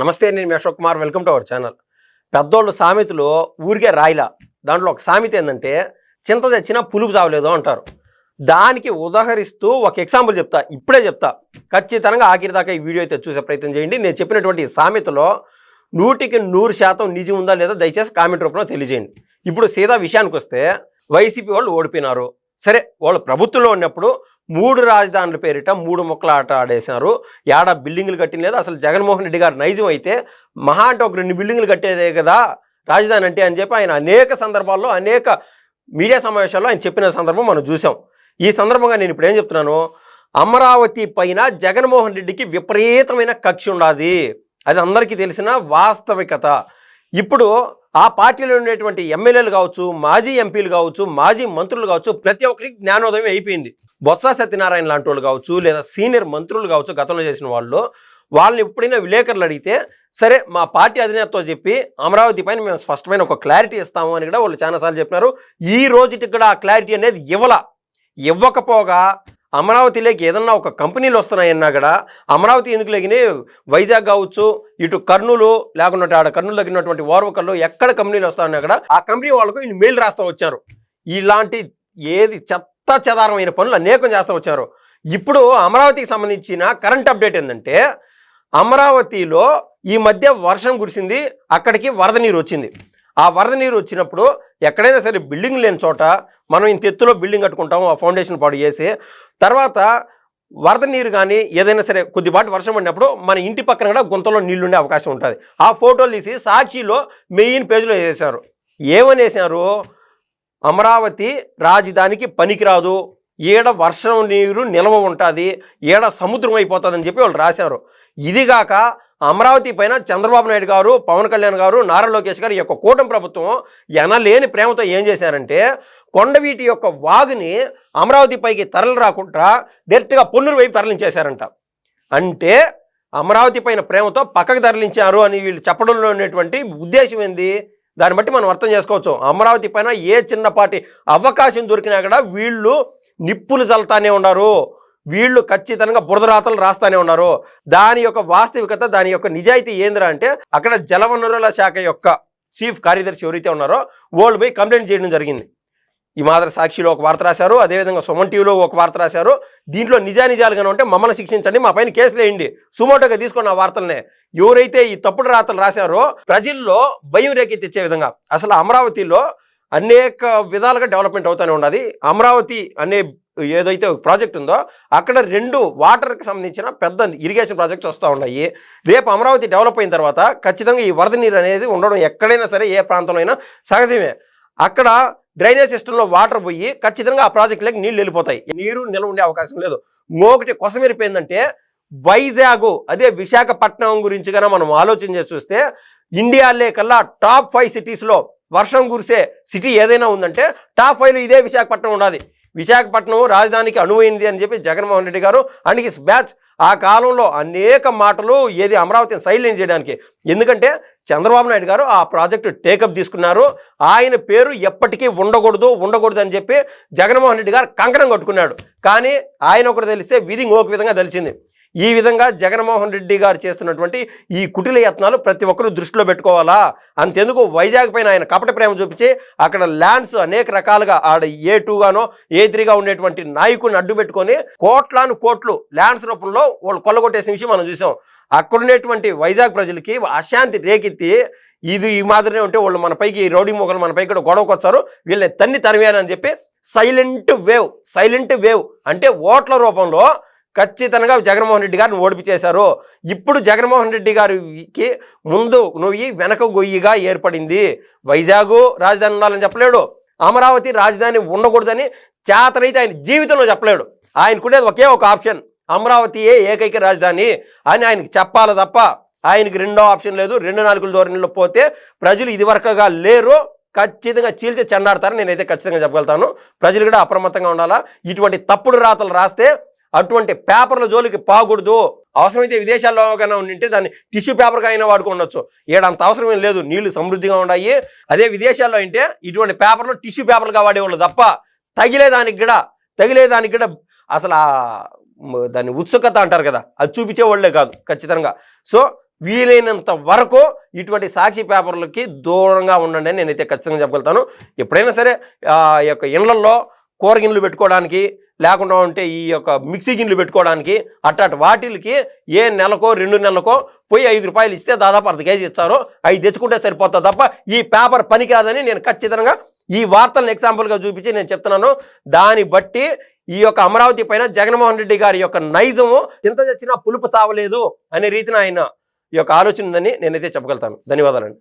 నమస్తే నేను మీ Ashok Kumar. Welcome to our channel. పెద్దోళ్ళు సామెతలు ఊరికే రాయిలా. దాంట్లో ఒక సామెత ఏంటంటే చింత తెచ్చినా పులుపు చావలేదు అంటారు. దానికి ఉదాహరిస్తూ ఒక ఎగ్జాంపుల్ చెప్తా. ఇప్పుడే చెప్తా. ఖచ్చితంగా ఆఖరి దాకా ఈ వీడియో అయితే చూసే ప్రయత్నం చేయండి. నేను చెప్పినటువంటి సామెతలో నూటికి నూరు శాతం నిజం ఉందా లేదా దయచేసి కామెంట్ రూపంలో తెలియజేయండి. ఇప్పుడు సీదా విషయానికి వస్తే వైసీపీ వాళ్ళు ఓడిపోయినారు. సరే వాళ్ళు ప్రభుత్వంలో ఉన్నప్పుడు మూడు రాజధానుల పేరిట మూడు మొక్కల ఆట ఆడేశారు. ఏడ బిల్డింగులు కట్టిన లేదు. అసలు జగన్మోహన్ రెడ్డి గారు నైజం అయితే మహా అంటే ఒక రెండు బిల్డింగులు కట్టేదే కదా రాజధాని అంటే అని చెప్పి ఆయన అనేక సందర్భాల్లో అనేక మీడియా సమావేశాల్లో ఆయన చెప్పిన సందర్భం మనం చూసాం ఈ సందర్భంగా నేను ఇప్పుడు ఏం చెప్తున్నాను? అమరావతి పైన జగన్మోహన్ రెడ్డికి విపరీతమైన కక్ష ఉండాది. అది అందరికీ తెలిసిన వాస్తవికత. ఇప్పుడు ఆ పార్టీలో ఉండేటువంటి ఎమ్మెల్యేలు కావచ్చు మాజీ ఎంపీలు కావచ్చు మాజీ మంత్రులు కావచ్చు ప్రతి ఒక్కరికి జ్ఞానోదయం అయిపోయింది. బొత్స సత్యనారాయణ లాంటి వాళ్ళు కావచ్చు లేదా సీనియర్ మంత్రులు కావచ్చు గతంలో చేసిన వాళ్ళు వాళ్ళని ఎప్పుడైనా విలేకరులు అడిగితే సరే మా పార్టీ అధినేతతో చెప్పి అమరావతి పైన మేము స్పష్టమైన ఒక క్లారిటీ ఇస్తాము అని కూడా వాళ్ళు చాలాసార్లు చెప్పినారు. ఈ రోజుకి కూడా ఆ క్లారిటీ అనేది ఇవ్వల. ఇవ్వకపోగా అమరావతిలోకి ఏదన్నా ఒక కంపెనీలు వస్తున్నాయన్నా కూడా అమరావతి ఎందుకు లేకని వైజాగ్ కావచ్చు ఇటు కర్నూలు లేకుండా ఆడ కర్నూలు తగినటువంటి ఓర్వకల్లో ఎక్కడ కంపెనీలు వస్తాయన్నా కూడా ఆ కంపెనీ వాళ్ళకు వీళ్ళు మెయిల్ రాస్తూ వచ్చారు. ఇలాంటి ఏది చెత్త చెదారమైన పనులు అనేకం చేస్తూ వచ్చారు. ఇప్పుడు అమరావతికి సంబంధించిన కరెంట్ అప్డేట్ ఏంటంటే అమరావతిలో ఈ మధ్య వర్షం కురిసింది అక్కడికి వరద నీరు వచ్చింది. ఆ వరద నీరు వచ్చినప్పుడు ఎక్కడైనా సరే బిల్డింగ్ లేని చోట మనం ఇంత ఎత్తులో బిల్డింగ్ కట్టుకుంటాం ఆ ఫౌండేషన్ పాడు చేసి. తర్వాత వరద నీరు కానీ ఏదైనా సరే కొద్దిపాటి వర్షం పడినప్పుడు మన ఇంటి పక్కన కూడా గుంతలో నీళ్ళు ఉండే అవకాశం ఉంటుంది. ఆ ఫోటోలు తీసి సాక్షిలో మెయిన్ పేజీలో వేసేశారు. ఏమనేసారు అమరావతి రాజధానికి పనికిరాదు. ఈడ వర్షం నీరు నిల్వ ఉంటుంది. ఈడ సముద్రం అయిపోతుందని చెప్పి వాళ్ళు రాశారు. ఇదిగాక అమరావతి పైన చంద్రబాబు నాయుడు గారు పవన్ కళ్యాణ్ గారు నారా లోకేష్ గారు ఈ యొక్క కూటమి ప్రభుత్వం ఎనలేని ప్రేమతో ఏం చేశారంటే కొండవీటి యొక్క వాగుని అమరావతి పైకి తరలి రాకుండా డైరెక్ట్గా పొన్నూరు వైపు తరలించేశారంట. అంటే అమరావతి పైన ప్రేమతో పక్కకు తరలించారు అని వీళ్ళు చెప్పడంలో ఉన్నటువంటి ఉద్దేశం ఏంది? దాన్ని బట్టి మనం అర్థం చేసుకోవచ్చు. అమరావతి పైన ఏ చిన్నపాటి అవకాశం దొరికినా కూడా వీళ్ళు నిప్పులు చల్తానే ఉన్నారు. వీళ్ళు ఖచ్చితంగా బురదరాతలు రాస్తానే ఉన్నారు. దాని యొక్క వాస్తవికత దాని యొక్క నిజాయితీ ఏందిరా అంటే అక్కడ జలవనరుల శాఖ యొక్క చీఫ్ కార్యదర్శి ఎవరైతే ఉన్నారో వాళ్ళు పోయి కంప్లైంట్ చేయడం జరిగింది. ఈ మాదిరి సాక్షిలో ఒక వార్త రాశారు అదేవిధంగా సుమన్ టీవీలో ఒక వార్త రాశారు. దీంట్లో నిజానిజాలుగానే ఉంటే మమ్మల్ని శిక్షించండి మా పైన కేసులు వేయండి. సుమోటోగా తీసుకున్న ఆ వార్తలనే ఎవరైతే ఈ తప్పుడు రాతలు రాశారో ప్రజల్లో భయం రేకెత్తిచ్చే విధంగా అసలు అమరావతిలో అనేక విధాలుగా డెవలప్మెంట్ అవుతూనే ఉన్నది. అమరావతి అనే ఏదైతే ప్రాజెక్ట్ ఉందో అక్కడ రెండు వాటర్కి సంబంధించిన పెద్ద ఇరిగేషన్ ప్రాజెక్ట్స్ వస్తూ ఉన్నాయి. రేపు అమరావతి డెవలప్ అయిన తర్వాత ఖచ్చితంగా ఈ వరద నీరు అనేది ఉండడం ఎక్కడైనా సరే ఏ ప్రాంతంలో అయినా సహజమే. అక్కడ డ్రైనేజ్ సిస్టంలో వాటర్ పోయి ఖచ్చితంగా ఆ ప్రాజెక్టులకి నీళ్ళు వెళ్ళిపోతాయి. నీరు నిల్వ ఉండే అవకాశం లేదు. ఇంకొకటి కొసమెరిపోయిందంటే వైజాగ్ అదే విశాఖపట్నం గురించి కన్నా మనం ఆలోచన చేసి చూస్తే ఇండియాలే కల్లా టాప్ ఫైవ్ సిటీస్లో వర్షం కురిసే సిటీ ఏదైనా ఉందంటే టాప్ ఫైవ్లో ఇదే విశాఖపట్నం ఉన్నది విశాఖపట్నం రాజధానికి అనువైంది అని చెప్పి జగన్మోహన్ రెడ్డి గారు అండ్ హిస్ బ్యాచ్. ఆ కాలంలో అనేక మాటలు ఏది అమరావతిని సైలెంట్ చేయడానికి. ఎందుకంటే చంద్రబాబు నాయుడు గారు ఆ ప్రాజెక్టు టేకప్ తీసుకున్నారు. ఆయన పేరు ఎప్పటికీ ఉండకూడదు ఉండకూడదు అని చెప్పి జగన్మోహన్ రెడ్డి గారు కంకణం కట్టుకున్నాడు. కానీ ఆయన ఒకటి తెలిస్తే విధి ఇంకొక విధంగా తెలిసింది. ఈ విధంగా జగన్మోహన్ రెడ్డి గారు చేస్తున్నటువంటి ఈ కుటిల యత్నాలు ప్రతి ఒక్కరూ దృష్టిలో పెట్టుకోవాలా? అంతెందుకు వైజాగ్ పైన ఆయన కపట ప్రేమ చూపించి అక్కడ ల్యాండ్స్ అనేక రకాలుగా ఆడ ఏ టూగానో ఏ త్రీగా ఉండేటువంటి నాయకుడిని అడ్డు పెట్టుకొని కోట్లాను కోట్లు ల్యాండ్స్ రూపంలో వాళ్ళు కొల్లగొట్టేసిన విషయం మనం చూసాం. అక్కడ ఉండేటువంటి వైజాగ్ ప్రజలకి అశాంతి రేకెత్తి ఇది ఈ మాదిరినే ఉంటే వాళ్ళు మన పైకి ఈ రౌడీ మొగలు మన పైకి కూడా గొడవకు వచ్చారు వీళ్ళని తన్ని తరివేయాలని చెప్పి సైలెంట్ వేవ్ సైలెంట్ వేవ్ అంటే ఓట్ల రూపంలో ఖచ్చితంగా జగన్మోహన్ రెడ్డి గారిని ఓడిపించేశారు. ఇప్పుడు జగన్మోహన్ రెడ్డి గారికి ముందు నువ్వు వెనక గొయ్యిగా ఏర్పడింది. వైజాగ్ రాజధాని ఉండాలని చెప్పలేడు. అమరావతి రాజధాని ఉండకూడదని చేతనైతే ఆయన జీవితంలో చెప్పలేడు. ఆయనకుండేది ఒకే ఒక ఆప్షన్. అమరావతియే ఏకైక రాజధాని అని ఆయనకి చెప్పాలి తప్ప ఆయనకి రెండో ఆప్షన్ లేదు. రెండు నాలుగుల ధోరణిలో పోతే ప్రజలు ఇదివరకుగా లేరు. ఖచ్చితంగా చీల్చి చెండాడతారని నేనైతే ఖచ్చితంగా చెప్పగలుగుతాను. ప్రజలు కూడా అప్రమత్తంగా ఉండాలా? ఇటువంటి తప్పుడు రాతలు రాస్తే అటువంటి పేపర్ల జోలికి పాకూడదు. అవసరమైతే విదేశాల్లో కన్నా ఉండింటే దాన్ని టిష్యూ పేపర్గా అయినా వాడుకోవచ్చు ఏడంత అంత అవసరం లేదు. నీళ్ళు సమృద్ధిగా ఉన్నాయి అదే విదేశాల్లో అయితే ఇటువంటి పేపర్లు టిష్యూ పేపర్లుగా వాడేవాళ్ళు తప్ప తగిలేదానికి కూడా తగిలేదానికి కూడా అసలు ఆ దాన్ని ఉత్సుకత అంటారు కదా అది చూపించే వాళ్ళే కాదు ఖచ్చితంగా. సో వీలైనంత వరకు ఇటువంటి సాక్షి పేపర్లకి దూరంగా ఉండండి అని నేనైతే ఖచ్చితంగా చెప్పగలుగుతాను. ఎప్పుడైనా సరే ఆ యొక్క ఇండ్లల్లో కూరగిన్లు పెట్టుకోవడానికి లేకుండా ఉంటే ఈ యొక్క మిక్సీ గిన్నెలు పెట్టుకోవడానికి అట్టాటి వాటిలకి ఏ నెలకో రెండు నెలలకో పోయి ఐదు రూపాయలు ఇస్తే దాదాపు అర్ధ కేజీ ఇచ్చారు. అవి తెచ్చుకుంటే సరిపోతుంది తప్ప ఈ పేపర్ పనికిరాదని నేను ఖచ్చితంగా ఈ వార్తలను ఎగ్జాంపుల్గా చూపించి నేను చెప్తున్నాను. దాన్ని బట్టి ఈ యొక్క అమరావతి పైన జగన్మోహన్ రెడ్డి గారి యొక్క నైజము చింత చచ్చినా పులుపు చావలేదు అనే రీతిన ఆయన ఈ యొక్క ఆలోచన ఉందని నేనైతే చెప్పగలుగుతాను. ధన్యవాదాలండి.